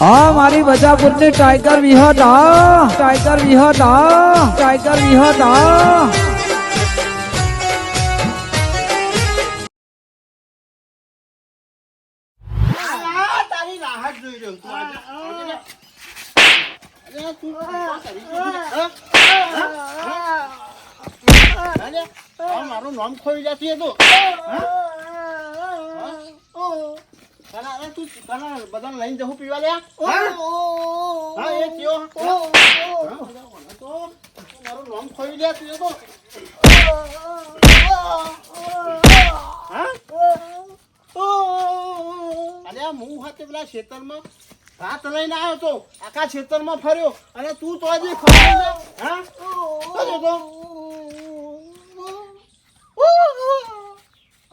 હા મારી ટાઈગર વિહત હા ટાઈગર વિહત હા ટાઈગર ને. હા? અરે, આ મારું નામ ખોઈ જતી હતું કના અરે તું કના બધાને લઈને જવું પીવા લ્યા હા? એ કયો મારું નામ ખોઈ લે તું. તો અરે હું હાથે પેલા ખેતરમાં ભાત લઈને આવ્યો તો આખા ખેતરમાં ફર્યો. અને તું તો હજી ખબર હા?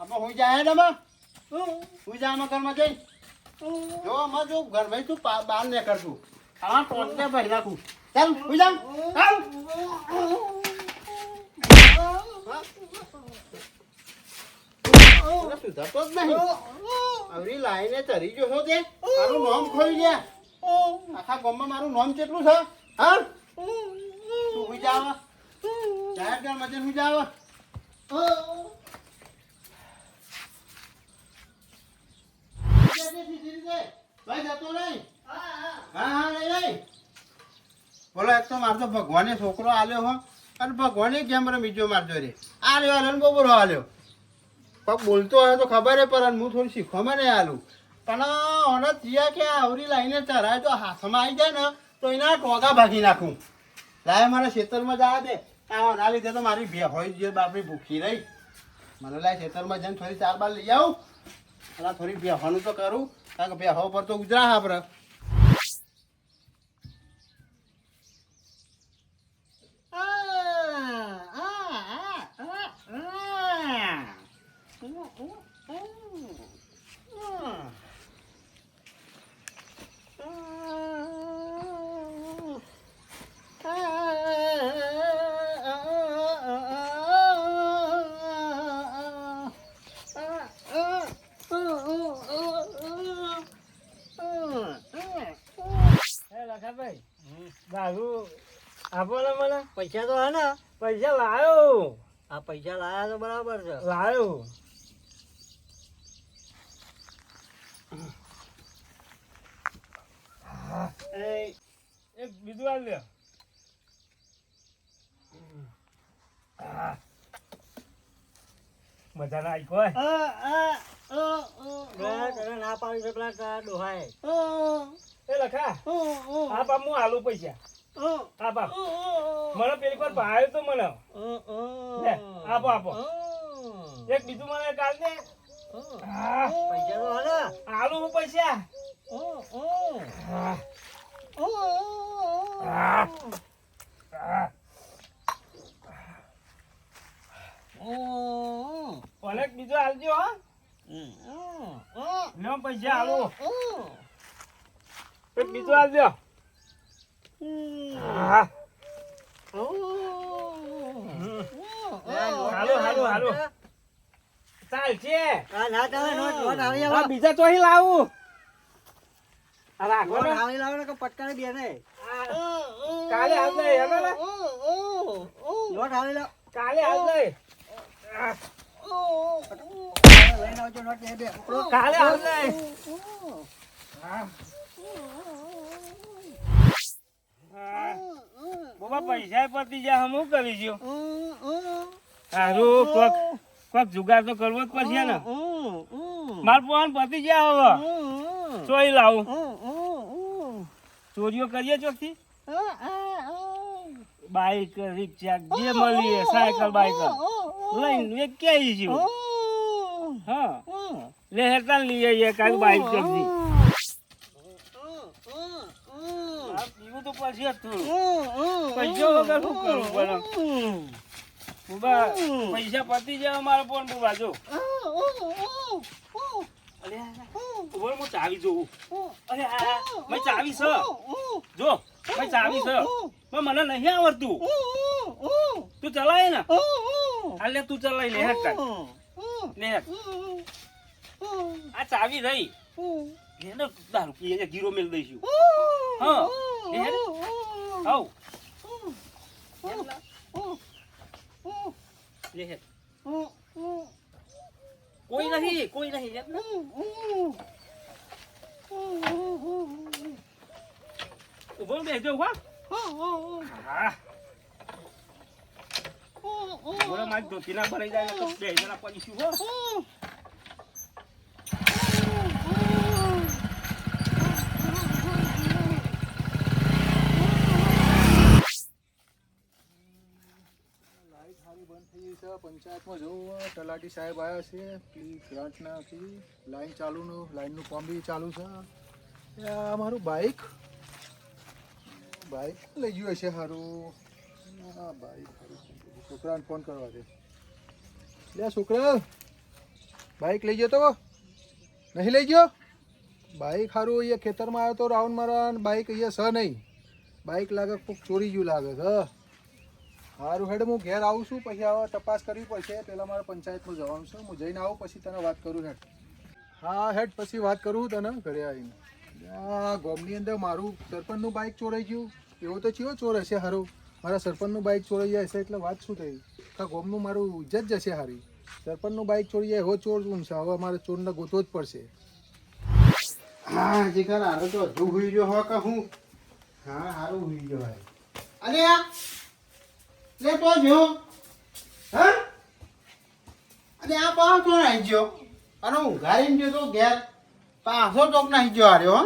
તો હું જાય ને હું જા આમાં ઘરમાં જઈ જો આમાં જો ઘરમાં તું બહાર ને કરતું આમાં ટોટને ભરી નાખું. જ નહીં. આવરી લાઈને ચરી ગયો છો તે. મારું નામ ખોઈ આખા ગામમાં મારું નામ કેટલું છે? હા તું હુઈ જાવ જાહેર કર મજે હુઈ જાવ ભાઈ જતો નહીં હા હા લઈ લઈ બોલો, એક તો મારો તો ભગવાને છોકરો આલ્યો હો. અને ભગવાને કેમ બીજો મારજો રે? આલ્યો આલ્યો ને બબરો આલ્યો. પગ બોલતો હોય તો ખબર પર હું થોડી શીખવામાં નહીં આલું. પણ ઓને થયા કે આવરી લાઈને ચરાય તો હાથમાં આવી જાય ને, તો એના ટોકા ભાગી નાખું. લાય, મારા ખેતરમાં જવા દે. આ ના લીધે તો મારી ભે હોય બાપરી ભૂખી રહી. મને લાય ખેતરમાં જઈને થોડી ચાર બાર લઈ આવું. આ થોડી બેહવાનું તો કરું કારણ કે બેહવા પર તો ગુજરાત આપણે આપો ને મને. પૈસા તો હે ને. પૈસા લાયો. આ પૈસા લાયા તો બરાબર છે. લાયો. એ એક બીજું આ લ્યો મજા ના આવી કોઈ? ના પાડી શકલા ડોહાય એ લખા. આ બાપ હું આલુ પૈસા. આ બાપ મને પેલી વાર ભાવ્યો તો મને આપો આપો. એક બીજું મને કાલ હે. આલુ હું પૈસા. આ, બીજો બીજું આલજો હા. પૈસા આલુ એક હાલજો આ, હાલો હાલો હાલો. ચાલશે બીજા તો લાવું. કાલે આવજો બાબા પૈસા પતી જાય હું કરી છું સારું કોક કોક જુગાર તો કરવો જ પડશે ને. માર પોન પતી જાય હવે. ચોઈ લાવું. ચોરીઓ કરીએ ચોકથી બાઈક રિક્ષા જે મળીએ સાયકલ બાઈક લઈને એક ક્યાંય છું હા. લે હેતા લઈ આવીએ કાલ બાઈક ચોકથી આ પીવું તો પડશે થોડું પૈસા વગર શું કરવું પડે? બુબા પૈસા પતી જાય મારા પણ બુબા જો અરે હું ચાવી જોઉં. અરે મેં ચાવી છે. જો મેં ચાવી છે. પણ મને નહીં આવડતું. તું ચલાય ને. હાલે તું ચલાય લે કાઢ લે આ ચાવી રહી એને દારૂ પીએ ગીરો મેળ દઈશું. હા. હેડ કોઈ નહીં કોઈ નહીં. ઊભો બેસજો ઊભા હા બોલો મારી ધોતી ના ભરાઈ જાય તો બે જણા પડીશું હો લાઈટ સારી બંધ થઈ ગઈ છે, પંચાયતમાં જવું તલાટી સાહેબ આવ્યા છે પેલી ગ્રાન્ટ નાખી લાઈન ચાલુનું લાઈનનું કામ બી ચાલુ છે. આ મારું બાઇક બાઇક લઈ ગયું હશે સારું હા બાઇક સારું છોકરાને ફોન કરવા દે. લે છોકરા બાઇક લઈ ગયો તો? નહીં લઈ ગયો? બાઇક સારું અહીંયા ખેતરમાં આવ્યો તો રાઉન્ડ મારવા બાઇક અહીંયા સ નહીં. બાઇક લાગે કોઈક ચોરી ગયું લાગે છે. સારું હેડ, હું ઘેર આવું છું, પછી હવે તપાસ કરવી પડશે. પહેલાં મારે પંચાયતમાં જવાનું છે. હું જઈને આવું, પછી તને વાત કરું હેડ. હા, હેડ, પછી વાત કરું તને, ઘરે આવીને. આ ગોમની અંદર મારું સરપંચનું બાઇક ચોરાઈ ગયું. એવો તો ચિયો ચોર હશે હારું? મારા સરપંચનું બાઇક ચોરાઈ જાય હશે એટલે વાત શું થઈ? આ ગોમનું મારું ઇજ્જત જશે હારી. સરપંચનું બાઇક ચોરી જાય એવો ચોર શું છે? હવે મારે ચોરને ગોતવો જ પડશે. હા જીગર હારો તો હજુ હુઈ ગયો હો કે હું? હા, હારું હુઈ ગયો હોય. અરે આ લે તો જો હા? અલે આ પાછો તો નાઈ ગયો અને ઊંઘાડીને ગયો તો ઘેર. પાછો ચોક નાઈ ગયો હાર્યો હો.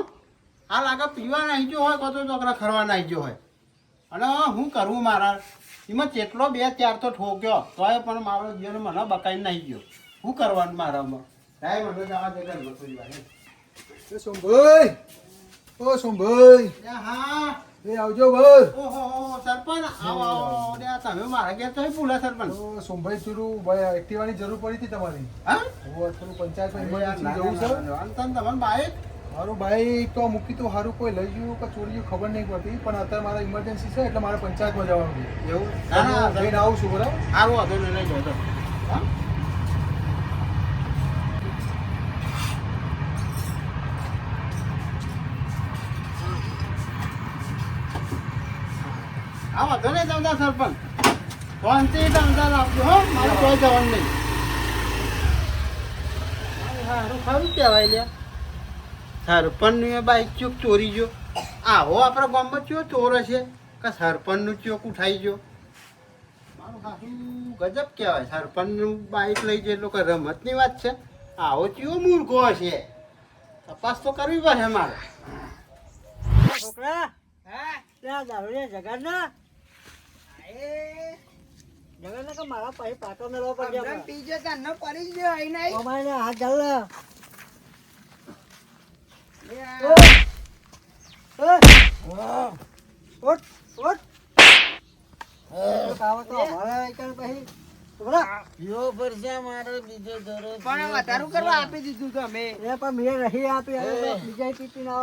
આ લાગે પીવા નહીં ગયો હોય કતો ચોકરા ખરવા નાઈ ગયો હોય. અને હું કરવું મારા? એમાં કેટલો બે ચાર તો ઠોક્યો. તોય પણ મારો જીવન મને બકાઈને નાઈ ગયો શું કરવાનું મારામાં? રાય મને જવા દે ઘર ભાઈ સોમભાઈ. ઓ સોમભાઈ. હા. એ આવજો બસ. ઓહો સરપંચ આવો આવો તમે મારા ઘેર તો ભૂલા સરપંચ. સોમભાઈ થોડું ભાઈ એક્ટિવાની જરૂર પડી હતી તમારી. હા? થોડું જવું છે. તમારું બાઈક મારું બાઈક તો મૂકી તો સારું કોઈ લઈ ગયું કે ચોરી ગયું ખબર નહીં પડતી પણ અત્યારે મારા ઇમરજન્સી છે એટલે મારે પંચાયતમાં જવાનું છે. એવું? ના ના જઈને આવું છું બરાબર? સારું હતો ને લઈ જતો તમતા સરપંચ. ફોનથી તમતા આપજો હો. મારે કોઈ જવાનું નહીં. સારું સારું કહેવાય લ્યા. સરપંચનું એ બાઈક ચોક ચોરી ગયો. આવો આપણા ગામમાં ચિયો ચોર હશે? કે સરપંચનું ચોક ઉઠાઈ ગયો? મારું હાહુ ગજબ કહેવાય. સરપંચનું બાઈક લઈ જાય એટલે કોઈ રમતની વાત છે? આવો ચિયો મૂર્ખો હશે. તપાસ તો કરવી પડશે મારે. છોકરા ત્યાં ને જગાડ ના જગાડ ના કે મારા પાસે પાટો મેળવો પડશે આપણે. અમારે ને હાથ ચાલ ને. ઓય! ઉઠ, ઉઠ. તો કામ તો અમારે એકણ પછી. છોકરા, એ પણ મેં આપી હવે બીજા પીતી ના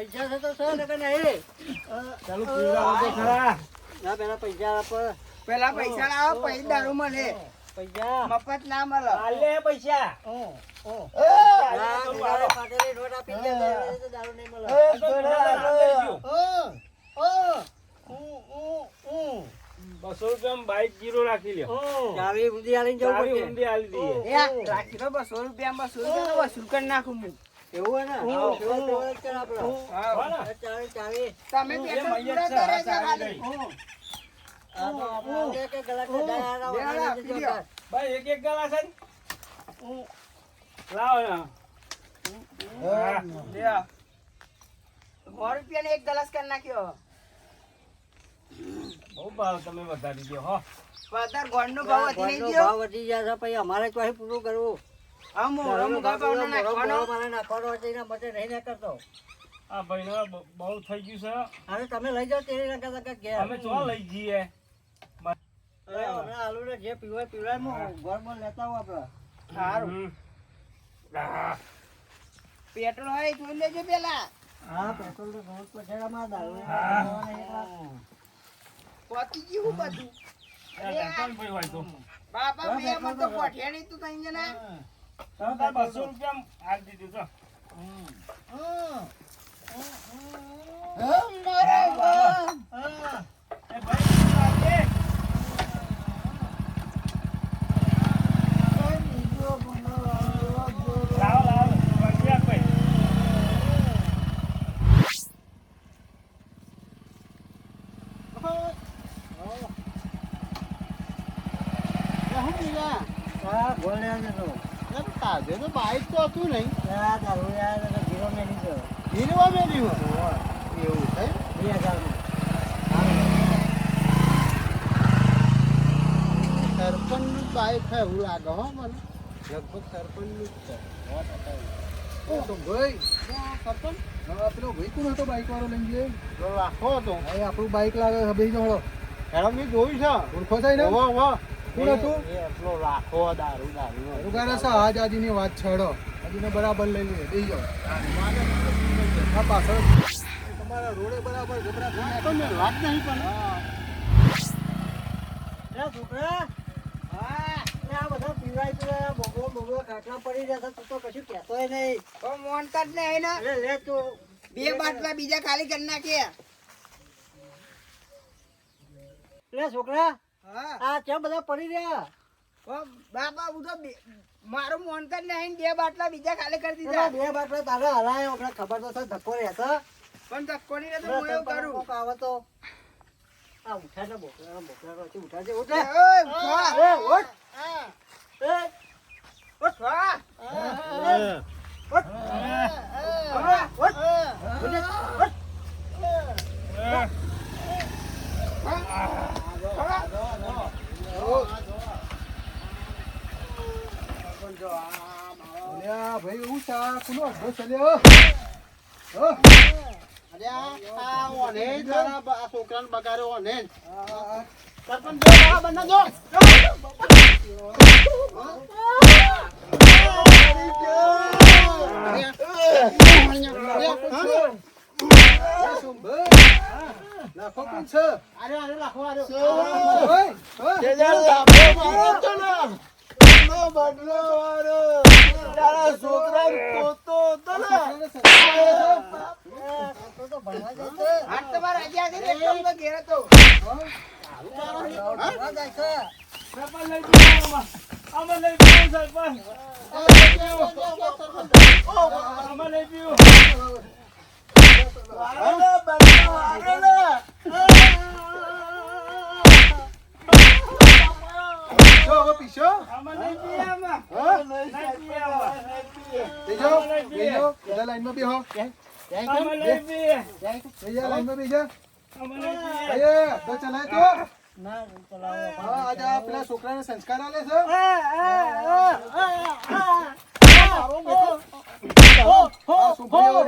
પૈસા છે તો છે ને કે ચાલુ પીવડાવો તો ખરા. ના પેલા પૈસા આપો. પેલા પૈસા લાવો પછી દારૂ મળે. પૈસા. મફત ના મળે. આલે પૈસા. ના, પેલા પાટેલી નોટ આપી દે, દારૂ નહીં મળે. આ તો પેલા નામ લઈ ગયો. બસો રૂપિયા બાઈક જીરો રાખી લ્યો. ચાવી ઊંધી આલી જવું ઊંધી આલી દઈએ. રાખી દો બસો રૂપિયા બસો રૂપિયા વસૂલ કરી નાખું હું. એવું. તમે એક એક ને? ગ્લાસ કરી નાખ્યો. બહુ ભાવ તમે વધારી દો હો. વધારે ગોળનો ભાવ વધી નહીં ગયો. ભાવ વધી પછી અમારે ચોહી પૂરું કરવું. હા મોળો મોઘા ભાવનો નાખવાનો. મારે નાખવાનો હોય તો એના માટે નહીં ના કરતો આ ભાઈને બહુ થઈ ગયું છે. અરે તમે લઈ જાઓ તેની નાખા નાખા ઘેર. અમે ચો લઈ જઈએ. અરે હમણાં આલુને જે પીવાય પીવાય હું ગોળ લેતા આવું આપણે. સારું. પેટ્રોલ હોય જોઈ લેજો પેલા. હા પેટ્રોલ તો ઘણું પછાડામાં દારૂ પતી ગયું બધું. બાપા મેં માં તો પોઠિયા તું તઈ જણા તાર બસો રૂપિયા આલ દીધું છો. એ ભાઈ આવજે. લાવો લાવો રૂપિયા ભાઈ શું બીજા હા ગોળ લેવા જતો એટલે તાજે તો હતું નહીં. આ દારૂ યાર જીરો મેલી છે ગીરવા મેલ્યું એવું છે? બે હજારનું. સરપંચનું બાઈક છે એવું લાગે હો મને. લગભગ સરપંચનું જ છે. તો ભાઈ. સરપંચ? હા, પેલો ભાઈ કોણ હતો બાઈક વાળો લઈ ગયો રાખો તો. અહીં આપણું બાઇક લાગે હવે જણો હેડો મેં જોયું છે. ઓળખો થાય ને વાહ હોવો. કોણ હતું? એ રાખો દારૂ દારૂ રૂગારા સા આજ આજીની વાત છેડો. આજીને બરાબર લઈ લઈએ દઈ જાઓ. આ પાછળ. તમારા રોડે બરાબર ગભરા થઈ તો મેં વાત નહીં પણ એ છોકરા હા આ બધા પીવાય પીવાય બોગો બોગો ખાટલા પડી રહ્યા છે. તું તો કશું કહેતોય નહીં. તો મોનતા જ નહીં ને. લે તું. બે બાટલા બીજા ખાલી કરી નાખીએ. લે છોકરા. આ કેમ બધા પડી રહ્યા? બાપા હું તો બે- મોન કર નહીં બે બાટલા બીજા ખાલી કરી દીધા. બે બાટલા તારા હલાય આપણે ખબર તો છે ધક્કો રહેતો પણ ધક્કો નહીં રહેતો હું એવું કરું? આવે તો. આ ઉઠાડે બોકરા બોકરા રોચી ઉઠા છે એ, ઉઠે ઓય, ઉઠવા. એ ઉઠ. એ. ઉઠવા. ઉઠ હમણાં ઉઠ. ઉઠ. ઉઠ. અલ્યા ભાઈ એવું સા કોનો અડધો ચલ્યો છોકરા છોકરાને બગાડ્યો ને. નાખો કોણ છે અરે અરે રાખો અરે ઓય, ઓય. છોકરાને સંસ્કાર તો તો ભણવા જાય છે હાથ તમારા રજા છે ને, એકદમ તો ભણવા જાય છે સરપંચ લઈ જઈએ આમાં. આમાં લઈ જઈએ સરપંચ આમાં લઈ જઈએ જો હવે પીશો આમાં લઈ આમાં હા? લઈ જઈએ આમાં બેજો બેજો બધા લાઈનમાં બેહો. લાઈનમાં બેજા. ચલાય તો. આજે પેલા છોકરાને સંસ્કાર આલે છે. આ છોકરીઓ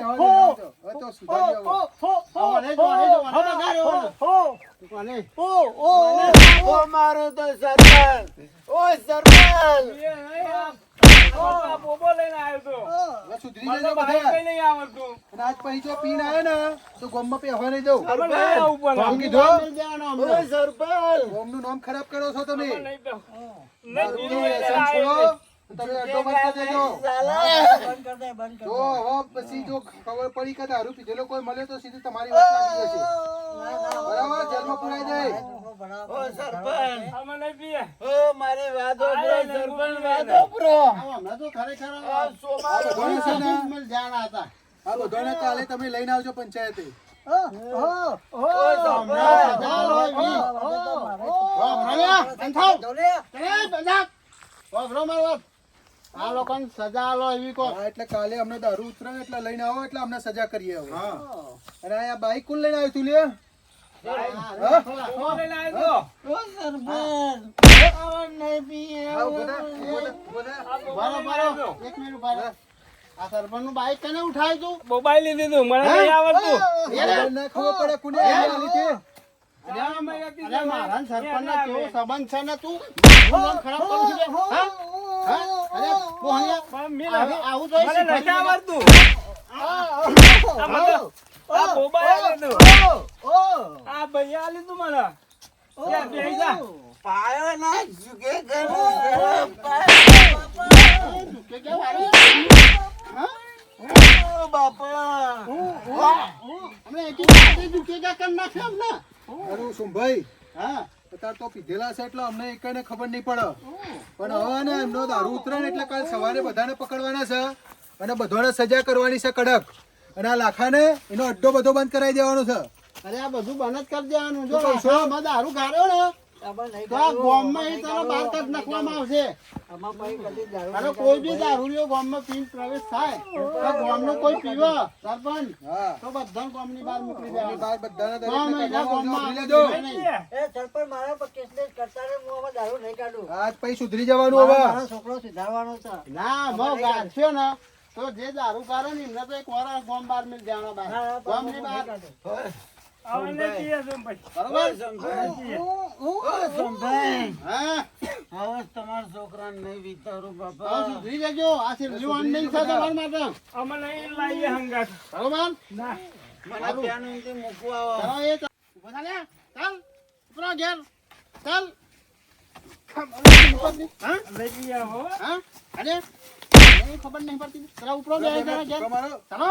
બોબો લઈને આવ્યો તો સુધરી જજો બધા નહીં આવડતું અને આજ પછી જો પીને ને તો ગોમમાં નહીં જવું કીધું. ગોમનું નામ ખરાબ કરો છો તમે નહીં છોડો તમે અડ્ડો બંધ કરી દેજો બંધ કર દે બંધ કર જો હવે પછી જો ખબર પડી કે દારૂ પીધેલો કોઈ મળે તો સીધી તમારી વાત લાગી જશે બરાબર? જેલમાં પુરાઈ દે. આમાં નહીં પીએ. આ હમણાં તો ખરેખર આ બધાને છે ને, જાણ હતા. આ બધાને કાલે તમે લઈને આવજો પંચાયતે. ઓ. ઓ, મારો બાપ. આ લોકોને સજા લો એવી કહો. હા એટલે કાલે અમને દારૂ ઉતરે એટલે લઈને આવો એટલે અમને સજા કરીએ હવે. હા. અને આ બાઈક કોણ લઈને આવ્યું તું લે સરપંચ મોબાઈલ લીધી તું મને નહીં આવડતું. ખબર પડે કોને છે. મારા ને કેવો સંબંધ છે ને તું? ખરાબ કરું છું પાયો ના આવી? ઓ બાપા હમણાં એકી સાથે ઝૂકેગા કરી નાખે અમને. અરે સુંભાઈ હા અત્યારે તો પીધેલા છે એટલે અમને એકને ખબર નહીં પડે. પણ હવે ને એમનો દારૂ ઉતરે ને એટલે કાલ સવારે બધાને પકડવાના છે અને બધાને સજા કરવાની છે કડક. અને આ લાખાને એનો અડ્ડો બધો બંધ કરાવી દેવાનો છે. અરે આ બધું બંધ જ કરી દેવાનું. જો દારૂ ગાળ્યો ને આમાં નહીં તો આ કરવું. ગામમાં એ તને બહાર કાઢી નાખવામાં આવશે. આમાં પછી કદી દારૂ અને નહીં કોઈ બી કરવું. ગામમાં પીને પ્રવેશ થાય. તો ગામનું કોઈ પીવો સરપંચ. તો બધા ગામની બહાર મોકલી એની બહાર બધાને છ દરેકને મહિના કાઢવામાં ગામમાં લેજો. એ સરપંચ મારા પર કેસ નહીં કરતા રે, હું આમાં દારૂ નહીં કાઢું. આજ પછી સુધરી જવાનું હવે. મારો છોકરો સુધારવાનો છે. ના મો ને તો જે દારૂ કરે ને એમને તો એક વાર ગામ બહાર મિલ જાણો ના, બહાર ના, ગામની બહાર નહીં કાઢું. હવે નહીં પીએ છું સંભાઈ હા? હવે તમારા છોકરાને નહીં વિચારું હવે બાપા સુધરી જજો આ સિરજીવાન નહીં થાય તમારા માટે. અમે નહીં લાવીએ હંગાત. બરોબર? ના. મને ત્યાંથી મૂકવા આવો. એ ઊભો થા ચાલ. ઉપરો ઘેર. ચાલ. હા લઈ જઈએ હવે. હા? અરે એ ખબર નહીં પડતી. ઉપરો ચાલો.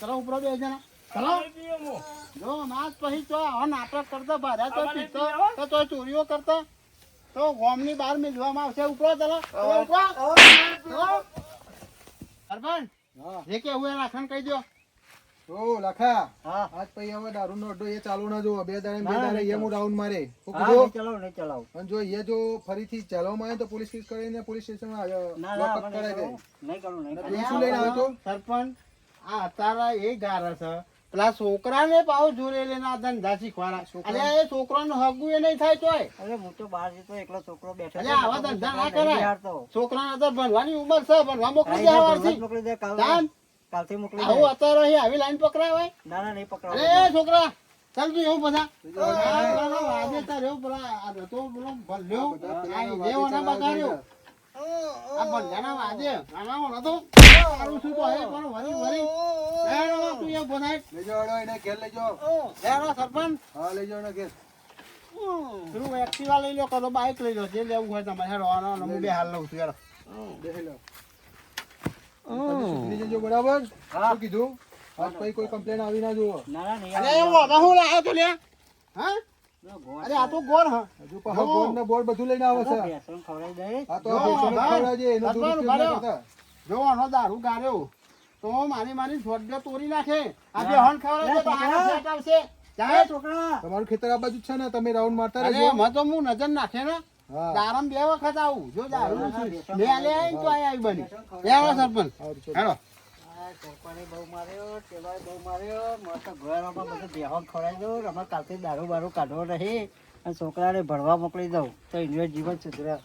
ચાલો ઉપરો બે જણા ચાલો. જો માસ પછી તો આવા નાટક કરતા ભાર્યા તો પીતો? તો તો ચોરીઓ કરતા તો ગોમની બહાર આવશે ઉપરો ચાલો ઉપરો સરપંચ જે કે હું રાખણ કહી દો તો ને હા. આજ પછી હવે દારૂનો અડ્ડો એ ચાલુ ના જોવો બે દાડે બે દાડે એ હું રાઉન્ડ મારે. શું નહીં ચલાવું નહીં જો એ જો ફરીથી ચાલવામાં આવે તો પોલીસ કેસ કરીને પોલીસ સ્ટેશનમાં ના ના લોકઅપ દે. નહીં કરું નહીં કરું નહીં તું કરું. શું લઈને આવ્યો તો? સરપંચ આ અત્યારે એ ગારા છે. પેલા છોકરાને પાવ જોડે લઈને આ ધંધા શીખવાના. અરે એ છોકરાનું હગું એ નહીં થાય તોય. અરે હું તો બહાર જતો એકલો છોકરો બેઠો અરે આવા ધંધા ના કરાય. છોકરાને અત્યારે ભણવાની ઉંમર છે ભણવા મોકલી. મોકલી દે કાલ. કાલથી મોકલી આવું અત્યારે અહીં આવી લાઈન પકડાય હોય? ના ના નહીં અરે એ છોકરા ચાલ તું એવું બધા. આજે તારે એવું પેલા આ હતો પેલો ભલ્યો. આ ઈજે ઓના બગાડ્યો. આ ભલ્યાના તો શું તો હે પણ વરી વરી. લેણો તું એવું બધા લઈ જાઓ એને ઘેર લેણો સરપંચ. હા લઈ જાઓ એને ઘેર એક્ટિવા લઈ લો કાં બાઇક બાઈક લઈ લો જે લેવું હોય તમારે. હેડો આનો આનો હું બે હાલ લઉં છું લો જજો બરાબર? શું કીધું? આજ પછી કોઈ કમ્પ્લેન આવી ના જુઓ. ના ના નહીં અરે એવું હવે હું લાવ્યો તો લે હા? અરે આ તો ગોળ હા. હજુ પાછા બોર્ડ ને બોર્ડ બધું લઈને આવે છે. છે. ભેંસોને ખવડાવી દઈશ. આ તો જો, ભેંસોને ભાઈ, ખવડાવજે, એનો સરપંચ દુરુપયોગ ઊભા ના રહ્યો. કરતા. જો આનો દારૂ ગાળ્યો તો મારી મારી સ્વર્ગ તોડી નાખે. આ બે હણ ખવડાવજે તો આને સેટ આવશે. એ છોકરા. તમારું ખેતર આ બાજુ છે ને તમે રાઉન્ડ મારતા અરે રહેજો. એમાં તો હું નજર નાખે ને. હા. દારમ બે વખત આવું. જો દારૂ. બે આલે આવીને તો આઈ આવી બની. બે આવો સરપંચ. હેડો આ બહુ માર્યો ટેલાએ બહુ માર્યો. મને ઘરમાં બધું બેહોન ખવડાવી દઉં. અમે કાલથી દારૂ બારૂ કાઢવો નહીં. અને છોકરાને ભણવા મોકલી દઉં. તો એનું જીવન સુધરે.